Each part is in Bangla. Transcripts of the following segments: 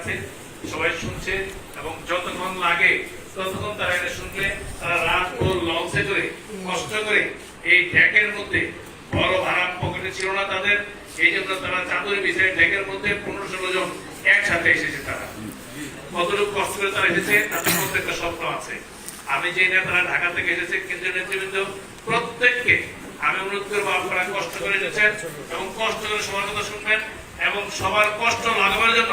আছে সবাই শুনছে এবং যতক্ষণ লাগে ততক্ষণ তারা এটা শুনলে তারা রাত ও লঞ্চে করে, কষ্ট করে এই ডেকের মধ্যে বড় ভাড়া পকেটে ছিল না তাদের। এই জন্য তারা চাদর বিছায় ডেকের মধ্যে পনেরো ষোলো জন একসাথে এসেছে তারা। কতটুকু কষ্ট করে তারা এসেছে, তাদের স্বপ্ন আছে। আমি যে নেতারা ঢাকা থেকে এসেছে, কেন্দ্রীয় নেতৃবৃন্দ, প্রত্যেককে আমি অনুরোধ করব আপনারা কষ্ট করে এসেছেন এবং কষ্ট করে সবার কথা শুনবেন। এবং সবার কষ্ট লাগাবার জন্য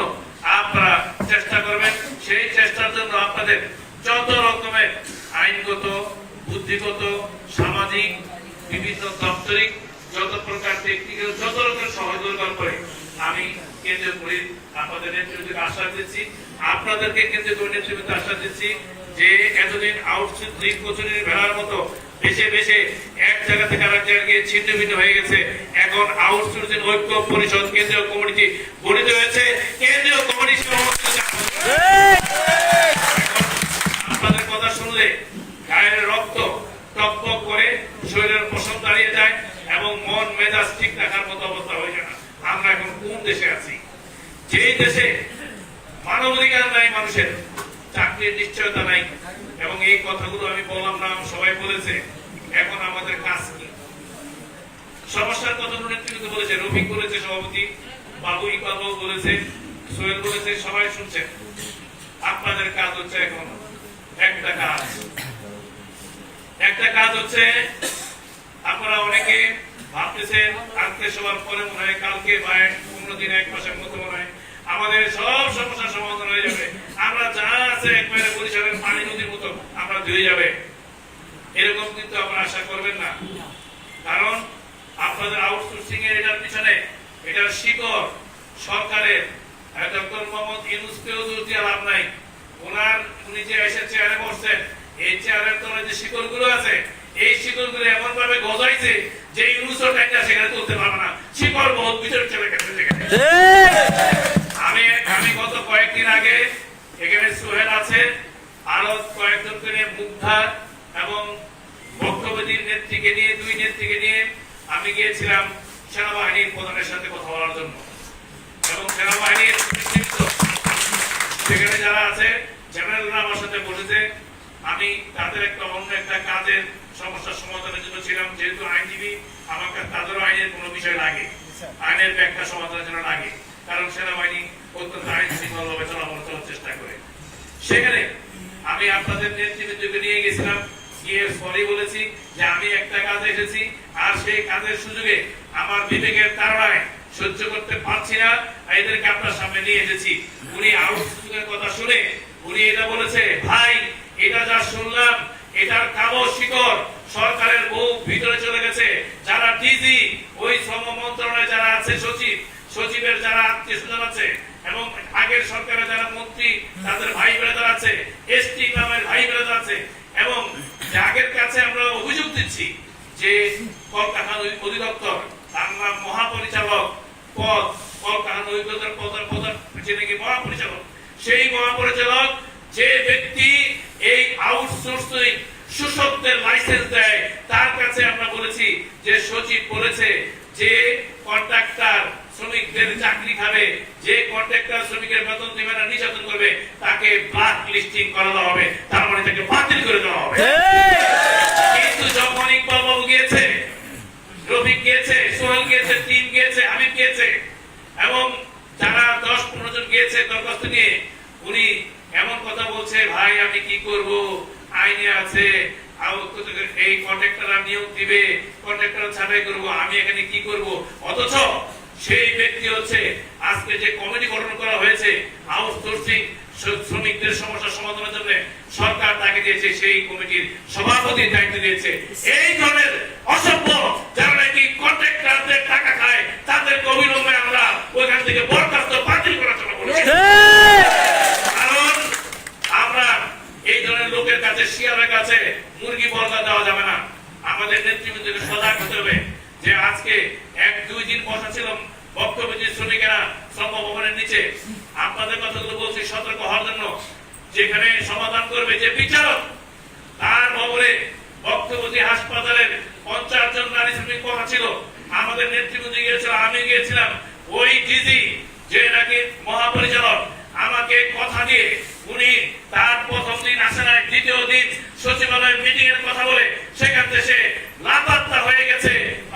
আপনারা চেষ্টা করবেন। সেই চেষ্টার জন্য আপনাদের যত রকমের আইনগত, বুদ্ধিগত, সামাজিক, বিভিন্ন দাপ্তরিক, যত প্রকার টেকনিক্যাল যত রকমের সহযোগিতা করে আমি কেন্দ্রীয় করি আপনাদের নেতৃত্বকে আশ্বাস দিচ্ছি। আপনাদেরকে কেন্দ্রীয় করি নেতৃত্বকে আশ্বাস দিচ্ছি যে, এতদিন আউটসোর্সিং কচুরির ভেড়ার মতো বেছে বেছে এক জায়গা থেকে আরেক জায়গায় গিয়ে ছিন্ন ভিন্ন হয়ে গেছে। এখন আউটসোর্সিং ঐক্য পরিষদ কেন্দ্রীয় কমিটি গঠিত হয়েছে। কেন্দ্রীয় কমিটি আপনাদের কথা শুনলে গায়ের রক্ত টকবক করে শরীরের পশম দাঁড়িয়ে যায় এবং মন মেজাজ ঠিক রাখার মতো অবস্থা হয়ে যায় না। আমরা এখন কোন দেশে আছি? যেই দেশে মানবাধিকার নাই মানুষের, চাকরির নিশ্চয়তা নাই। এবং এই কথাগুলো আমি বললাম না, সবাই বলেছে, এখন আমাদের কাজ কি? সমস্যার কথা নেতৃত্ব বলেছে, রফিক বলেছে, সভাপতি বাবু ইকবাল বলেছে, সোহেল বলেছে, সবাই শুনছেন। আপনাদের কাজ হচ্ছে এখন একটা কাজ। একটা কাজ হচ্ছে, আপনারা অনেকে ভাবতেছেন, আজকে সবার পরে মনে হয় কালকে বা এক পনেরো দিন এক মাসের মধ্যে মনে হয় আমাদের সব সমস্যার সমাধান হয়ে যাবে। আমরা যা আছে একবারে বরিশালের পানি নদীর মতো আমরা ধুয়ে যাবে। এরকম কিন্তু আপনারা আশা করবেন না। কারণ আপনাদের আউটসোর্সিং এর এটার পিছনে এটার শিকড় সরকারের। ডক্টর মোহাম্মদ ওনার উনি যে এসে চেয়ারে বসছেন, এই চেয়ারের তলে যে শিকড়গুলো আছে, এই শিকড়গুলো এমন ভাবে গজাইছে যে ইউনুসও সেখানে তুলতে পারবে না। শিকড় বহুত ভিতরে চলে গেছে সেখানে আমি আমি গত কয়েকদিন আগে এখানে সোহেল আছে আরও কয়েকজনকে নিয়ে মুগ্ধা এবং বক্তব্যদীর নেত্রীকে নিয়ে দুই নেত্রীকে নিয়ে আমি গিয়েছিলাম সেনাবাহিনীর প্রধানের সাথে কথা বলার জন্য। এবং সেনাবাহিনীর সেখানে যারা আছে, জেনারেলরা আমার সাথে বসেছে। আমি তাদের একটা অন্য একটা কাজের সমস্যার সমাধানের জন্য ছিলাম। যেহেতু আইনজীবী আমাকে তাদেরও আইনের কোনো বিষয় লাগে। আইনের ব্যাখ্যা সমাধানের জন্য লাগে। কারণ সেনাবাহিনী অত্যন্ত আইন শৃঙ্খলভাবে চলাফল চেষ্টা করে। সেখানে আমি আপনাদের নেতৃবৃন্দকে নিয়ে গেছিলাম। সরি বলেছি যে আমি একটা কাজে এসেছি, আর সেই কাজের সুযোগে আমার বিবেকের তাড়নায় সহ্য করতে পারছি না এদেরকে আপনার সামনে নিয়ে এসেছি। উনি আউটসোর্সিংয়ের কথা শুনে উনি এটা বলেছে, ভাই, এটা যা শুনলাম, এটার কালো শিকড় সরকারের বহু ভিতরে চলে গেছে। যারা ডিজি ওই শ্রম মন্ত্রণালয়ে যারা আছে সচিব, সচিবের যারা আত্মীয় স্বজন আছে, এবং আগের সরকারের যারা মন্ত্রী, তাদের ভাই ব্রাদার আছে এসটি গ্রামের ভাই ব্রাদার আছে, এবং কাছে আমরা অভিযোগ দিচ্ছি যে কলকারখানা অধিদপ্তর তার নাম মহাপরিচালক পদ কলকারখানা অধিদপ্তর পদের পদের যে নাকি মহাপরিচালক? সেই মহাপরিচালক যে ব্যক্তি এই আউটসোর্সিং সুশব্দের লাইসেন্স দেয়, তার কাছে আমরা বলেছি যে সচিব বলেছে যে কন্ট্রাক্টর শ্রমিকদের চাকরি খাবে যে কন্ট্রাক্টর শ্রমিকের বেতন দিবে না নির্যাতন করবে তাকে ব্ল্যাক লিস্টিং করানো হবে তার মানে তাকে বাতিল করে দেওয়া হবে। কিন্তু যখন ইকবাল বাবু গিয়েছে রফিক গিয়েছে সোহেল গিয়েছে টিম গিয়েছে আমির গিয়েছে এবং যারা দশ পনেরো জন গিয়েছে দরখাস্ত নিয়ে উনি এমন কথা বলছে ভাই আমি কি করব? আইনে আছে এই কন্ট্রাক্টর নিয়োগ দিবে কন্ট্রাক্টর ছাড়াই করব আমি এখানে কি করব? অথচ সেই ব্যক্তি হচ্ছে আজকে যে কমিটি গঠন করা হয়েছে আউটসোর্সিং শ্রমিকদের সমস্যা সমাধানের জন্য সরকার তাকে দিয়েছে, সেই কমিটির সভাপতির দায়িত্ব দিয়েছে। এই ধরনের অসভ্য যারা নাকি কন্ট্রাক্টরদের টাকা খায় তাদের অবিলম্বে ছিল। আমাদের নেতৃবৃন্দ গিয়েছিল, আমি গিয়েছিলাম। ওই ডিজি যে নাকি মহাপরিচালক, আমাকে কথা দিয়ে উনি তার প্রথম দিন আসে নাই, দ্বিতীয় দিন সচিবালয়ের মিটিং এর কথা বলে সেখান থেকে সে লাপাত্তা হয়ে গেছে।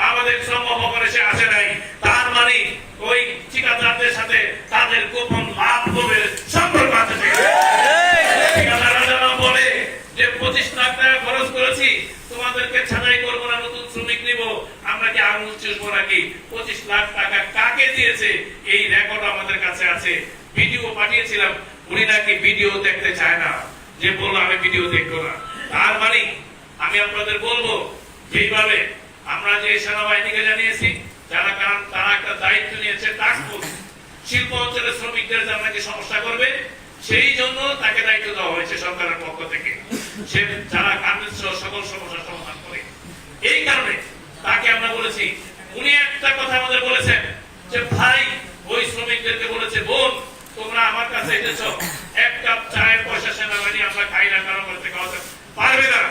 আমাদের সম্ভব করে সে আসে নাই। তার মানে ওই তার মানে আমি আপনাদের বলব, যেইভাবে আমরা যে সেনাবাহিনীকে জানিয়েছি, যারা কারণ তারা একটা দায়িত্ব নিয়েছে টাস্ক ফোর্স শিল্প অঞ্চলের শ্রমিকদের যারা সমস্যা করবে, সেই জন্য তাকে দায়িত্ব দেওয়া হয়েছে সরকারের পক্ষ থেকে। সে যারা গার্মেন্টস সকল সমস্যার সমাধান করে। এই কারণে তাকে আমরা বলেছি, উনি একটা কথা আমাদের বলেছেন যে ভাই ওই শ্রমিকদেরকে বলেছে বোন তোমরা আমার কাছে এসেছ এক কাপ চায়ের পয়সা সেনাবাহিনী আমরা খাই না কারও করতে খাওয়াতে পারবে না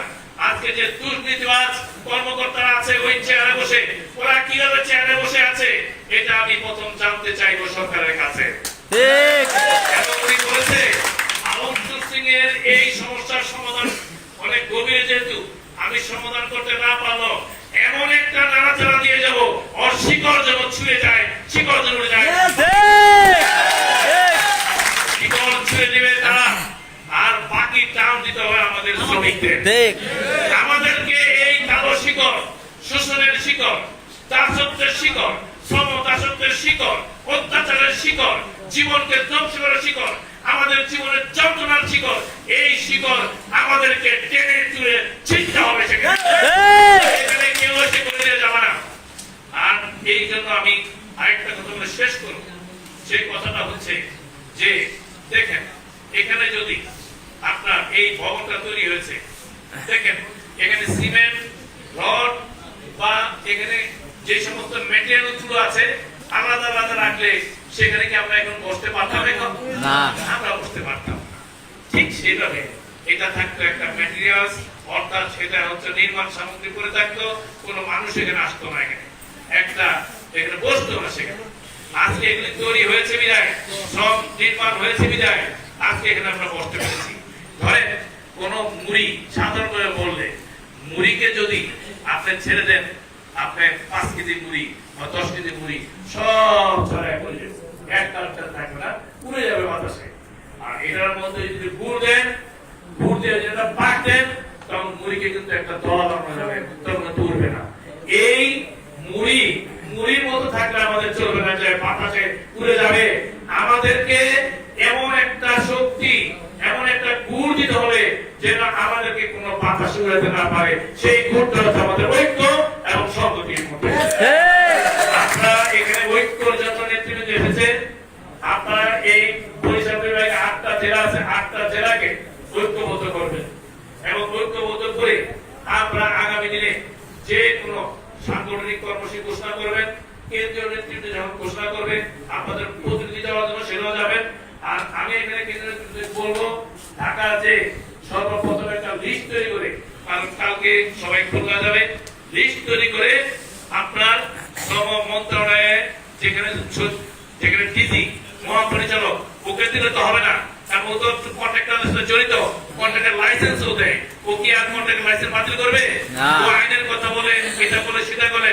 আজকে যে দুর্নীতিবাজ কর্মকর্তারা আছে ওই চেয়ারে বসে ওরা কীভাবে চেয়ারে বসে আছে এটা আমি প্রথম জানতে চাইব সরকারের কাছে। উনি বলেছে আউটসোর্সিং এর এই সমস্যার সমাধান অনেক গভীরে যেহেতু আমি সমাধান করতে না পারল এমন একটা নাড়াচাড়া দিয়ে যাব ওর শিকড় যেন ছুঁয়ে যায় শিকড় যেন উড়ে যায় শিকড় ছুঁয়ে দিবে তারা আর বাকি টান দিতে হবে আমাদের শ্রমিকদের ঠিক আমাদেরকে এই কালো শিকড় শোষণের শিকড় দাসত্বের শিকড় শ্রম দাসত্বের শিকড় অত্যাচারের শিকড় জীবনকে ধ্বংস করার শিকড় আমাদের জীবনের যন্ত্রণার শিকড় এই শিকড় আমাদেরকে টেনে তুলে ছিনতে হবে সেখানে। এখানে কেউ এসে করে দিয়ে যাবে না। আর এই জন্য আমি আরেকটা কথা বলে শেষ করব। সেই কথাটা হচ্ছে যে দেখেন এখানে যদি আপনার এই ভবনটা তৈরি হয়েছে দেখেন এখানে সিমেন্ট রড বা এখানে যে সমস্ত মেটেরিয়ালগুলো আছে আলাদা আলাদা রাখলে সেখানে কি আমরা এখন বসতে পারতাম এখন? না। আমরা বসতে পারতাম ঠিক সেভাবে এটা থাকতো একটা ম্যাটেরিয়ালস অর্থাৎ সেটা হচ্ছে নির্মাণ সামগ্রী করে থাকতো কোনো মানুষ এখানে আসতো না এখানে। একটা এখানে বসতো না সেখানে। আজকে এগুলি তৈরি হয়েছে বিদায় সব নির্মাণ হয়েছে বিদায় আজকে এখানে আমরা বসতে পেরেছি। ধরেন কোন মুড়ি সাধারণ সাধারণভাবে বললে মুড়িকে যদি আপনি ছেড়ে দেন আপনি পাঁচ কেজি মুড়ি বা দশ কেজি মুড়ি, সব ছড়ায় পড়ে যাবে একটা থাকবে না উড়ে যাবে বাতাসে। আর এটার মধ্যে যদি গুড় দেন, গুড় দিয়ে যেটা পাক দেন, তখন মুড়িকে কিন্তু একটা দলা বানানো যাবে, তখন উড়বে না। এই মুড়ি, মুড়ির মতো থাকলে আমাদের চলবে না, যে বাতাসে উড়ে যাবে। আমাদেরকে এমন একটা শক্তি, এমন একটা গুড় দিতে হবে যেন আমাদেরকে কোনো বাতাস উড়াতে না পারে। সেই গুড়টা হচ্ছে আমাদের ঐক্য। এবং মধ্যে আপনারা এখানে ঐক্যর জন্য নেতৃত্ব এসেছেন আপনারা এই বরিশাল বিভাগে আটটা জেলা আছে আটটা জেলাকে ঐক্যবদ্ধ করবেন। এবং ঐক্যবদ্ধ করে আমরা আগামী দিনে যে কোনো সাংগঠনিক কর্মসূচি ঘোষণা করবেন কেন্দ্রীয় নেতৃত্ব যখন ঘোষণা করবে আপনাদের প্রতিনিধি দেওয়ার জন্য সেটাও যাবেন। আর আমি এখানে কেন্দ্রীয় নেতৃত্বকে বলব ঢাকা যে সর্বপ্রথম একটা লিস্ট তৈরি করে কারণ কালকে সবাই খুলনা যাবে। লিস্ট তৈরি করে আপনার শ্রম মন্ত্রণালয়ে যেখানে যেখানে ডিজি মহাপরিচালক ওকে দিলে তো হবে না। কারণ ও তো কন্ট্রাক্টরের সাথে জড়িত। কন্ট্রাক্টের লাইসেন্সও দেয়। ও কি আর কন্ট্রাক্টের লাইসেন্স বাতিল করবে? ও আইনের কথা বলে এটা বলে সেটা বলে।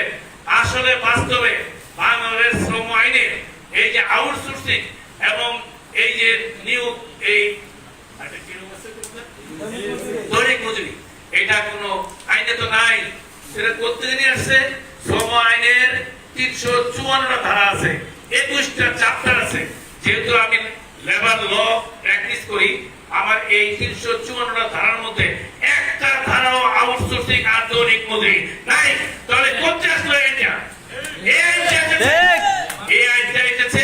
আসলে বাস্তবে বাংলাদেশ শ্রম আইনে এই যে আউটসোর্সিং এবং এই যে নিয়োগ এই? দৈনিক মজুরি। এটা কোনো আইনে তো নাই। সেটা করতে নিয়ে আসছে? শ্রম আইনের তিনশো চুয়ান্নটা ধারা আছে একুশটা চ্যাপ্টার আছে। যেহেতু আমি লেবার ল প্র্যাকটিস করি আমার এই তিনশো চুয়ান্নটা ধারার মধ্যে একটা ধারাও আউটসোর্সিং দৈনিক মজুরি নাই। তাহলে করতে আসলো এটা। এই আইনটা এসেছে।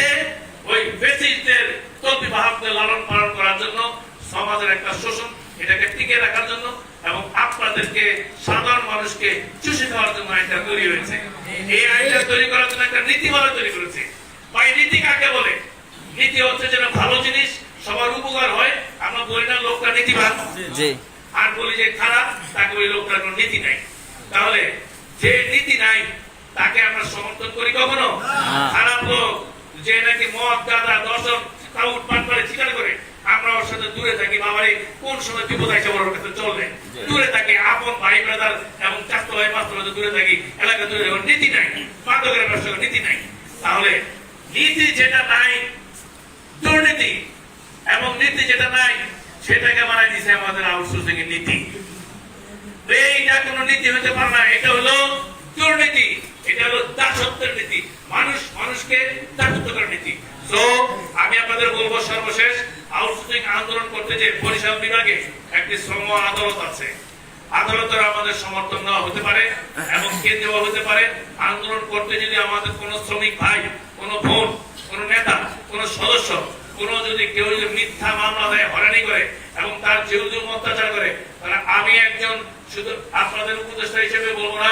ওই বেসিসদের তদ্বিবাহকদের লালন পালন করার জন্য সমাজের একটা শোষণ এটাকে টিকে রাখার জন্য। এবং আপনাদেরকে সাধারণ মানুষকে চুষে খাওয়ার জন্য আইনটা তৈরি হয়েছে। এই আইনটা তৈরি করার জন্য একটা নীতিমালা তৈরি করেছে। বা নীতি কাকে বলে? নীতি হচ্ছে যেন ভালো জিনিস সবার উপকার হয়। আমরা বলি না লোকটা নীতিবান। আর বলি যে খারাপ তাকে ওই লোকটার কোনো নীতি নাই। তাহলে যে নীতি নাই তাকে আমরা সমর্থন করি কখনো? খারাপ লোক যে নাকি মদ গাঁদা দর্শন কাউট পাট করে চিকার করে। আমরা ওর সাথে দূরে থাকি। বাবারে কোন সময় বিপদ আসে ওর কাছে চলবে দূরে থাকি। আপন ভাই ব্রাদার এবং চাস্ত ভাই পাস্ত ভাই দূরে থাকি। এলাকা দূরে থাকি। নীতি নাই। মাদকের ব্যবসা নীতি নাই। তাহলে নীতি যেটা নাই দুর্নীতি এবং নীতি যেটা নাই সেটাকে বানাই দিছে আমাদের আউটসোর্সিং এর নীতি। এইটা কোনো নীতি হতে পারে না। এটা হলো দুর্নীতি। এটা হলো দাসত্বের নীতি। মানুষ মানুষকে দাসত্ব করার নীতি। তো আমি আপনাদের বলব সর্বশেষ আউটসোর্সিং আন্দোলন করতে যে পরিষদ বিভাগে একটি শ্রম আদালত আছে, আদালতের আমাদের সমর্থন দেওয়া হতে পারে এবং কে দেওয়া হতে পারে। আন্দোলন করতে যদি আমাদের কোন শ্রমিক ভাই, কোন বোন, কোন নেতা, কোন সদস্য, কোন যদি কেউ যদি মিথ্যা মামলা দেয়, হয়রানি করে এবং তার জুম অত্যাচার করে, তাহলে আমি একজন শুধু আপনাদের উপদেষ্টা হিসেবে বলব না,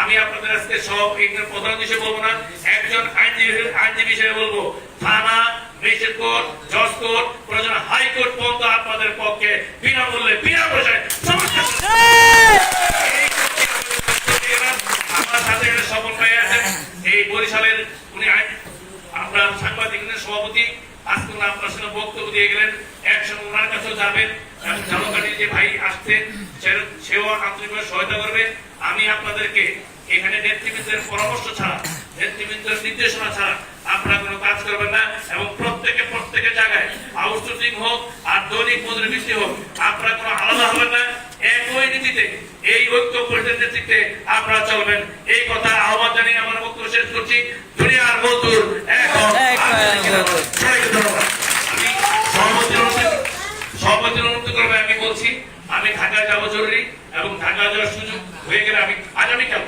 আমি আপনাদের আজকে সব প্রধান হিসেবে বলব না, একজন আইনজীবী আইনজীবী হিসেবে বলব, থানা ম্যাজিস্ট্রেট কোর্ট, জজ কোর্ট, প্রয়োজন হাইকোর্ট পর্যন্ত আপনাদের পক্ষে বিনামূল্যে বিনা পয়সায় যাবেন যে ভাই আসছেন সেও আন্তরিকভাবে সহায়তা করবে। আমি আপনাদেরকে এখানে নেতৃবৃন্দের পরামর্শ ছাড়া, নেতৃবৃন্দের নির্দেশনা ছাড়া আপনারা কোনো কাজ করবেন না এবং প্রত্যেকে প্রত্যেকের জায়গায় আউটসোর্সিং হোক আর দৈনিক মজুরি বৃদ্ধি হোক আপনারা কোনো আলাদা হবেন না। একই নীতিতে এই ঐক্য পরিষদের নেতৃত্বে আপনারা চলবেন। এই কথা আহ্বান জানিয়ে আমার বক্তব্য শেষ করছি। দুনিয়ার মজদুর এখন। আমি সভাপতির অনুরোধ করবে আমি বলছি আমি ঢাকা যাব জরুরি এবং ঢাকা যাওয়ার সুযোগ হয়ে গেলে আমি আগামীকাল